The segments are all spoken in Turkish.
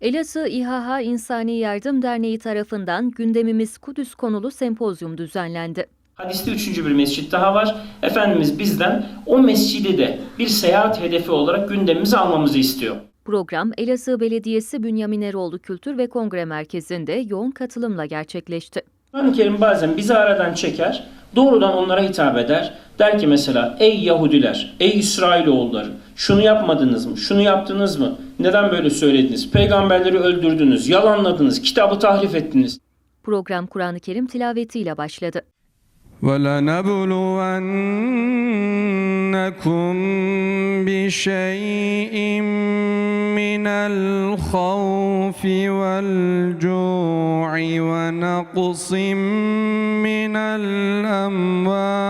Elazığ İHH İnsani Yardım Derneği tarafından gündemimiz Kudüs konulu sempozyum düzenlendi. Hadiste üçüncü bir mescit daha var. Efendimiz bizden o mescidi de bir seyahat hedefi olarak gündemimize almamızı istiyor. Program Elazığ Belediyesi Bünyamin Eroğlu Kültür ve Kongre Merkezi'nde yoğun katılımla gerçekleşti. Kur'an-ı Kerim bazen bizi aradan çeker, doğrudan onlara hitap eder. Der ki mesela, ey Yahudiler, ey İsrailoğulları, şunu yapmadınız mı, şunu yaptınız mı, neden böyle söylediniz, peygamberleri öldürdünüz, yalanladınız, kitabı tahrif ettiniz. Program Kur'an-ı Kerim tilavetiyle başladı. ولنبلونكم بشيء من الخوف والجوع ونقص من الأموال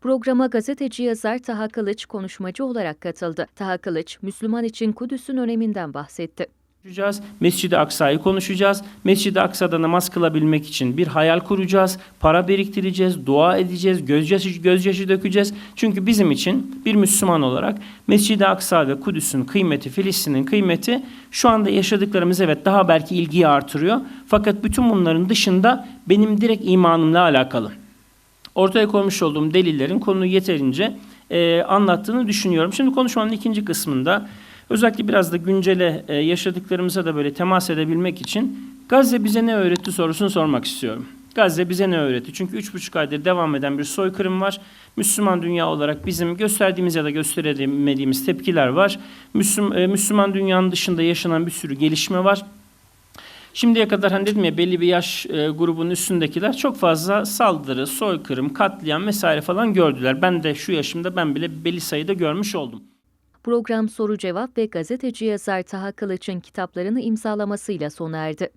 Programa gazeteci yazar Taha Kılıç konuşmacı olarak katıldı. Taha Kılıç, Müslüman için Kudüs'ün öneminden bahsetti. konuşacağız. Mescid-i Aksa'yı konuşacağız. Mescid-i Aksa'da namaz kılabilmek için bir hayal kuracağız. Para biriktireceğiz, dua edeceğiz, gözyaşı, gözyaşı dökeceğiz. Çünkü bizim için bir Müslüman olarak Mescid-i Aksa ve Kudüs'ün kıymeti, Filistin'in kıymeti şu anda yaşadıklarımız evet daha belki ilgiyi artırıyor. Fakat bütün bunların dışında benim direkt imanımla alakalı. Ortaya koymuş olduğum delillerin konuyu yeterince e, anlattığını düşünüyorum. Şimdi konuşmanın ikinci kısmında özellikle biraz da güncele e, yaşadıklarımıza da böyle temas edebilmek için Gazze bize ne öğretti sorusunu sormak istiyorum. Gazze bize ne öğretti? Çünkü üç buçuk aydır devam eden bir soykırım var. Müslüman dünya olarak bizim gösterdiğimiz ya da gösteremediğimiz tepkiler var. Müslüm, e, Müslüman dünyanın dışında yaşanan bir sürü gelişme var. Şimdiye kadar hani dedim ya belli bir yaş e, grubunun üstündekiler çok fazla saldırı, soykırım, katliam vesaire falan gördüler. Ben de şu yaşımda ben bile belli sayıda görmüş oldum. Program soru cevap ve gazeteci yazar Taha Kılıç'ın kitaplarını imzalamasıyla sona erdi.